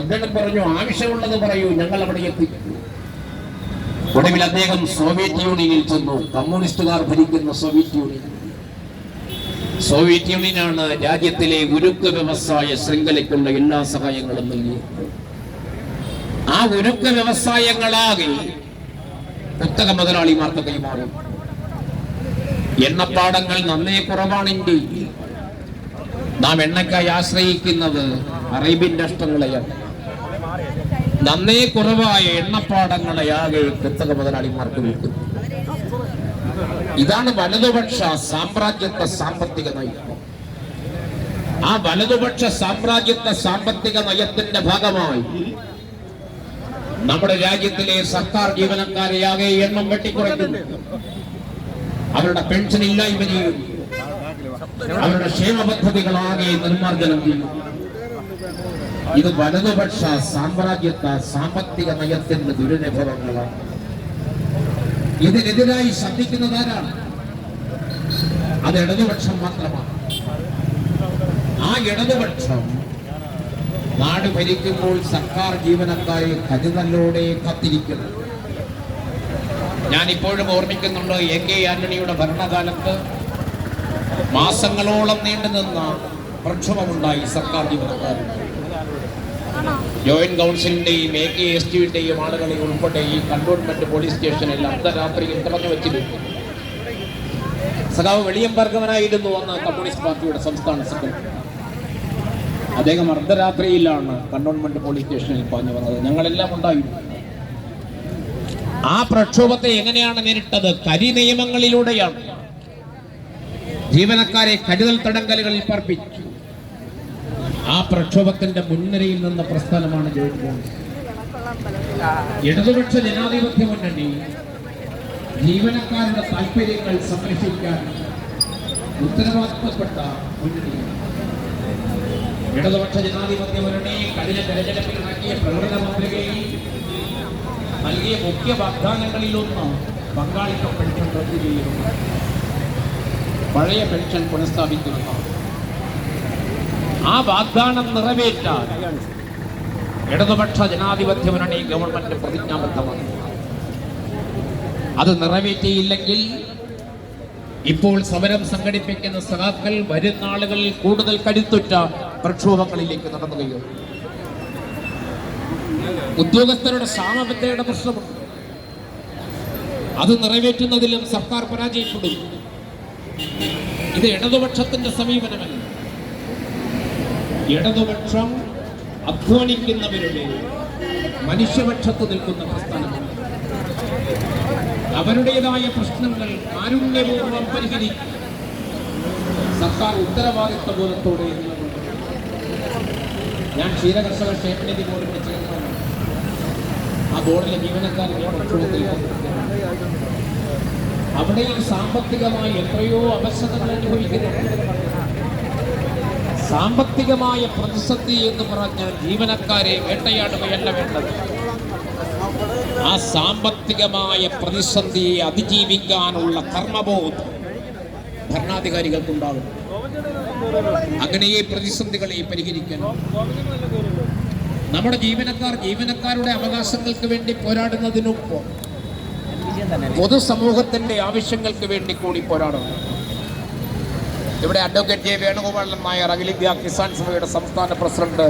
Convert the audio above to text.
അദ്ദേഹം പറഞ്ഞു ആവശ്യമുള്ളത് പറയൂ ഞങ്ങൾ അവിടെ എത്തി ഒടുവിൽ അദ്ദേഹം സോവിയറ്റ് യൂണിയനിൽ ചെന്നു. കമ്മ്യൂണിസ്റ്റുകാർ ഭരിക്കുന്ന സോവിയറ്റ് യൂണിയൻ. സോവിയറ്റ് യൂണിയനാണ് രാജ്യത്തിലെ ഉരുക്ക് വ്യവസായ ശൃംഖലയ്ക്കുള്ള എല്ലാ സഹായങ്ങളും നൽകി ആ ഉരുക്ക് വ്യവസായങ്ങളാകെ പുസ്തക മുതലാളിമാർക്ക് കൈമാറും. എണ്ണപ്പാടങ്ങൾ നന്നേ കുറവാണ് ഇന്ത്യയിൽ. നാം എണ്ണയ്ക്കായി ആശ്രയിക്കുന്നത് അറേബ്യൻ രാഷ്ട്രങ്ങളെയാണ്. നന്നേ കുറവായ എണ്ണപ്പാടങ്ങളെയാകെ പുസ്തക മുതലാളിമാർക്ക് വിൽക്കുന്നു ഇതാണ് വലതുപക്ഷ സാമ്രാജ്യത്തെ സാമ്പത്തിക നയം. ആ വലതുപക്ഷ സാമ്രാജ്യത്തെ സാമ്പത്തിക നയത്തിന്റെ ഭാഗമായി നമ്മുടെ രാജ്യത്തിലെ സർക്കാർ ജീവനക്കാരെയാകെ എണ്ണം വെട്ടിക്കുറയ്ക്കുന്നു. അവരുടെ പെൻഷൻ ഇല്ലായ്മ ചെയ്യും അവരുടെ ക്ഷേമ പദ്ധതികളാകെ നിർമ്മാർജനം ചെയ്യും ഇത് വലതുപക്ഷ സാമ്രാജ്യത്വ സാമ്പത്തിക നയത്തിന്റെ ദുരനുഭവങ്ങളാണ് ഇതിനെതിരായി ശബ്ദിക്കുന്നത് ആരാണ്? അത് ഇടതുപക്ഷം മാത്രമാണ്. ആ ഇടതുപക്ഷം നാട് ഭരിക്കുമ്പോൾ സർക്കാർ ജീവനക്കാരെ കരുതലോടെ കത്തിരിക്കുന്നു. ഞാൻ ഇപ്പോഴും ഓർമ്മിക്കുന്നുണ്ട് എ കെ ആന്റണിയുടെ ഭരണകാലത്ത് മാസങ്ങളോളം നീണ്ടു നിന്ന പ്രക്ഷോഭമുണ്ടായി സർക്കാർ ജീവനക്കാരിൽ ജോയിന്റ് കൗൺസിലിന്റെയും എ കെ എസ് ടിയുടെയും ആളുകളെ ഉൾപ്പെടെ ഈ കണ്ടോൺമെന്റ് പോലീസ് സ്റ്റേഷനിൽ അർദ്ധരാത്രിയിൽ തുറന്നു വെച്ചിരുന്നു. സഖാവ് വെളിയംബർഗവനായിരുന്നു അന്ന് കമ്മ്യൂണിസ്റ്റ് പാർട്ടിയുടെ സംസ്ഥാന സെക്രട്ടറി അദ്ദേഹം അർദ്ധരാത്രിയിലാണ് കണ്ടോൺമെന്റ് പോലീസ് സ്റ്റേഷനിൽ പറഞ്ഞു വന്നത്. ഞങ്ങളെല്ലാം ഉണ്ടായിരുന്നു. ആ പ്രക്ഷോഭത്തെ എങ്ങനെയാണ് നേരിട്ടത്? കരി നിയമങ്ങളിലൂടെയാണ്. ജീവനക്കാരെ കരുതൽ തടങ്കലുകളിൽ പാർപ്പിച്ചു. ആ പ്രക്ഷോഭത്തിന്റെ മുൻനിരയിൽ നിന്ന പ്രസ്ഥാനമാണ് ഇടതുപക്ഷ ജനാധിപത്യ മുന്നണി ജീവനക്കാരുടെ താല്പര്യങ്ങൾ സംരക്ഷിക്കാൻ ഉത്തരവാദിത്തപ്പെട്ട മുന്നണി ഇടതുപക്ഷ ജനാധിപത്യ മുന്നണി കഴിഞ്ഞ തെരഞ്ഞെടുപ്പിൽ നടത്തിയ പ്രകടന പത്രികയിൽ നൽകിയ മുഖ്യ വാഗ്ദാനങ്ങളിലൊന്ന് പങ്കാളിത്ത പെൻഷൻ ചെയ്യുന്നു പഴയ പെൻഷൻ പുനഃസ്ഥാപിക്കുന്നതാണ് ആ വാഗ്ദാനം നിറവേറ്റാൻ ഇടതുപക്ഷ ജനാധിപത്യ മുന്നണി ഗവൺമെന്റ് പ്രതിജ്ഞാബദ്ധമാണ്. അത് നിറവേറ്റിയില്ലെങ്കിൽ ഇപ്പോൾ സമരം സംഘടിപ്പിക്കുന്ന സഖാക്കൾ വരും നാളുകളിൽ കൂടുതൽ കരുത്തുറ്റ പ്രക്ഷോഭങ്ങളിലേക്ക് നടന്നുകയോ ഉദ്യോഗസ്ഥരുടെ സാമബദ്ധയുടെ പ്രശ്നമുണ്ട്. അത് നിറവേറ്റുന്നതിലും സർക്കാർ പരാജയപ്പെടും. ഇത് ഇടതുപക്ഷത്തിന്റെ സമീപനമല്ല. ഇടതുപക്ഷം അധ്വാനിക്കുന്നവരുടെ മനുഷ്യപക്ഷത്ത് നിൽക്കുന്ന പ്രസ്ഥാനമാണ് അവരുടേതായ പ്രശ്നങ്ങൾ കാരുണ്യപൂർവം പരിഹരിക്കും. സർക്കാർ ഉത്തരവാദിത്വ ബോധത്തോടെ. ഞാൻ ക്ഷീരകർഷക ക്ഷേമനിധി ബോർഡിന്റെ ചെയർമാനാണ്. ആ ബോർഡിലെ ജീവനക്കാരുടെ പ്രക്ഷോഭത്തിൽ അവിടെ സാമ്പത്തികമായി എത്രയോ അവശതകൾ അനുഭവിക്കുന്നുണ്ട്. സാമ്പത്തികമായ പ്രതിസന്ധി എന്ന് പറഞ്ഞാൽ ജീവനക്കാരെ വേട്ടയാടുകയല്ല വേണ്ടത്. ആ സാമ്പത്തികമായ പ്രതിസന്ധിയെ അതിജീവിക്കാനുള്ള കർമ്മബോധം ഭരണാധികാരികൾക്കുണ്ടാകും. അങ്ങനെ ഈ പ്രതിസന്ധികളെ പരിഹരിക്കണം നമ്മുടെ ജീവനക്കാർ ജീവനക്കാരുടെ അവകാശങ്ങൾക്ക് വേണ്ടി പോരാടുന്നതിനൊപ്പം പൊതുസമൂഹത്തിന്റെ ആവശ്യങ്ങൾക്ക് വേണ്ടി കൂടി പോരാടണം. ഇവിടെ അഡ്വക്കേറ്റ് ജെ വേണുഗോപാലൻ നായർ അഖിലേന്ത്യാ കിസാൻ സഭയുടെ സംസ്ഥാന പ്രസിഡന്റ്